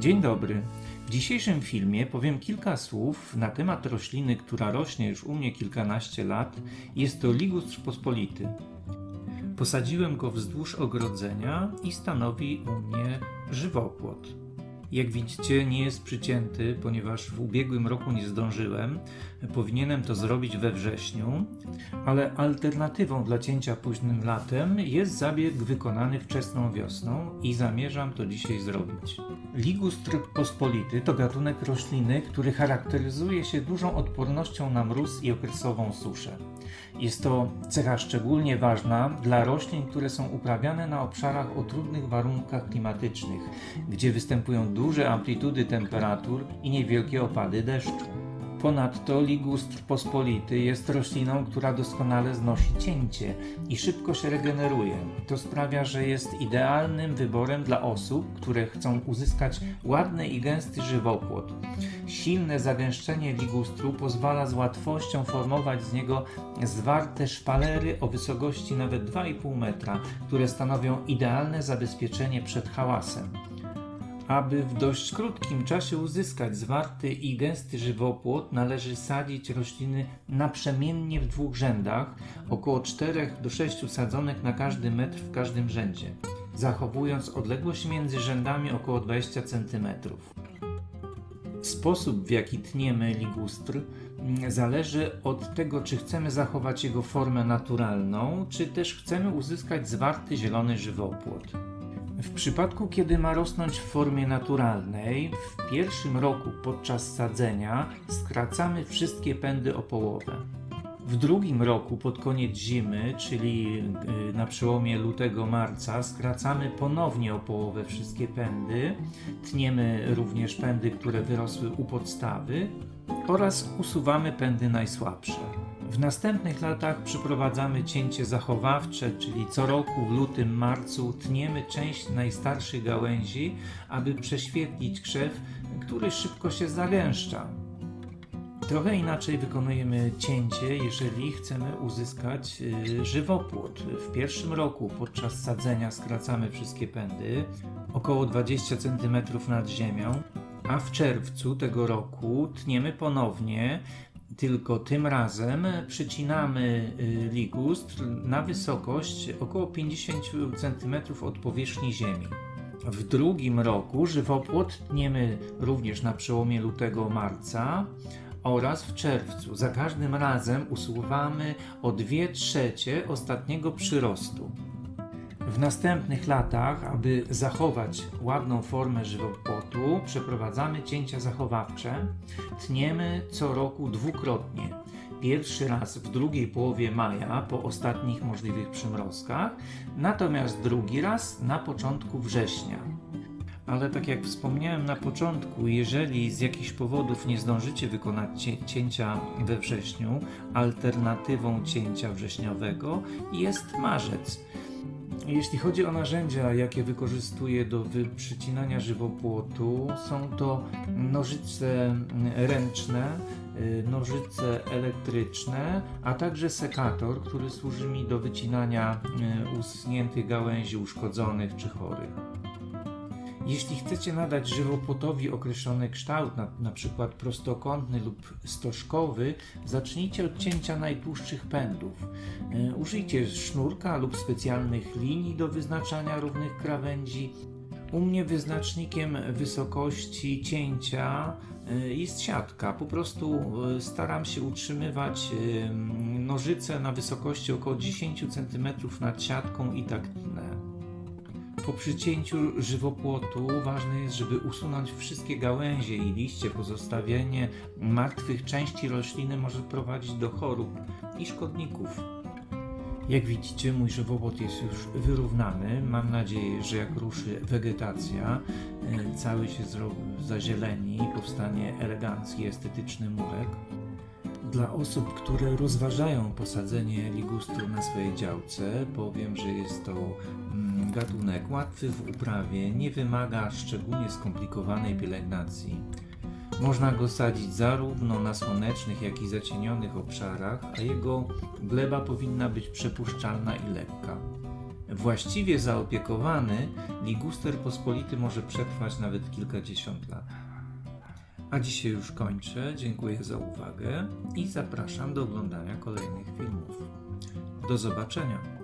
Dzień dobry. W dzisiejszym filmie powiem kilka słów na temat rośliny, która rośnie już u mnie kilkanaście lat. Jest to ligustr pospolity. Posadziłem go wzdłuż ogrodzenia i stanowi u mnie żywopłot. Jak widzicie, nie jest przycięty, ponieważ w ubiegłym roku nie zdążyłem. Powinienem to zrobić we wrześniu, ale alternatywą dla cięcia późnym latem jest zabieg wykonany wczesną wiosną i zamierzam to dzisiaj zrobić. Ligustr pospolity to gatunek rośliny, który charakteryzuje się dużą odpornością na mróz i okresową suszę. Jest to cecha szczególnie ważna dla roślin, które są uprawiane na obszarach o trudnych warunkach klimatycznych, gdzie występują duże amplitudy temperatur i niewielkie opady deszczu. Ponadto ligustr pospolity jest rośliną, która doskonale znosi cięcie i szybko się regeneruje. To sprawia, że jest idealnym wyborem dla osób, które chcą uzyskać ładny i gęsty żywopłot. Silne zagęszczenie ligustru pozwala z łatwością formować z niego zwarte szpalery o wysokości nawet 2,5 metra, które stanowią idealne zabezpieczenie przed hałasem. Aby w dość krótkim czasie uzyskać zwarty i gęsty żywopłot, należy sadzić rośliny naprzemiennie w dwóch rzędach, około 4 do 6 sadzonek na każdy metr w każdym rzędzie, zachowując odległość między rzędami około 20 cm. Sposób, w jaki tniemy ligustr, mm, zależy od tego, czy chcemy zachować jego formę naturalną, czy też chcemy uzyskać zwarty zielony żywopłot. W przypadku, kiedy ma rosnąć w formie naturalnej, w pierwszym roku podczas sadzenia skracamy wszystkie pędy o połowę. W drugim roku, pod koniec zimy, czyli y, na przełomie lutego-marca, skracamy ponownie o połowę wszystkie pędy. Tniemy również pędy, które wyrosły u podstawy oraz usuwamy pędy najsłabsze. W następnych latach przeprowadzamy cięcie zachowawcze, czyli co roku w lutym, marcu tniemy część najstarszych gałęzi, aby prześwietlić krzew, który szybko się zagęszcza. Trochę inaczej wykonujemy cięcie, jeżeli chcemy uzyskać y, żywopłot. W pierwszym roku podczas sadzenia skracamy wszystkie pędy, około 20 cm nad ziemią, a w czerwcu tego roku tniemy ponownie, tylko tym razem przycinamy y, ligustr na wysokość około 50 cm od powierzchni ziemi. W drugim roku żywopłot tniemy również na przełomie lutego-marca oraz w czerwcu. Za każdym razem usuwamy o 2 trzecie ostatniego przyrostu. W następnych latach, aby zachować ładną formę żywopłotu, przeprowadzamy cięcia zachowawcze. Tniemy co roku dwukrotnie. Pierwszy raz w drugiej połowie maja, po ostatnich możliwych przymrozkach, natomiast drugi raz na początku września. Ale tak jak wspomniałem na początku, jeżeli z jakichś powodów nie zdążycie wykonać cię- cięcia we wrześniu, alternatywą cięcia wrześniowego jest marzec. Jeśli chodzi o narzędzia, jakie wykorzystuję do wyprzycinania żywopłotu, są to nożyce ręczne, y, nożyce elektryczne, a także sekator, który służy mi do wycinania y, usuniętych gałęzi uszkodzonych czy chorych. Jeśli chcecie nadać żywopłotowi określony kształt, na, na przykład prostokątny lub stożkowy, zacznijcie od cięcia najtłustszych pędów. E, Użyjcie sznurka lub specjalnych linii do wyznaczania równych krawędzi. U mnie wyznacznikiem wysokości cięcia e, jest siatka. Po prostu e, staram się utrzymywać nożyce na wysokości około 10 cm nad siatką i tak tnę. Po przycięciu żywopłotu ważne jest, żeby usunąć wszystkie gałęzie i liście. Pozostawienie martwych części rośliny może prowadzić do chorób i szkodników. Jak widzicie, mój żywopłot jest już wyrównany. Mam nadzieję, że jak ruszy wegetacja, e, cały się zazieleni i powstanie elegancki, estetyczny murek. Dla osób, które rozważają posadzenie ligustru na swojej działce, powiem, że jest to gatunek łatwy w uprawie, nie wymaga szczególnie skomplikowanej pielęgnacji. Można go sadzić zarówno na słonecznych, jak i zacienionych obszarach, a jego gleba powinna być przepuszczalna i lekka. Właściwie zaopiekowany, liguster pospolity może przetrwać nawet kilkadziesiąt lat. A dzisiaj już kończę. Dziękuję za uwagę i zapraszam do oglądania kolejnych filmów. Do zobaczenia.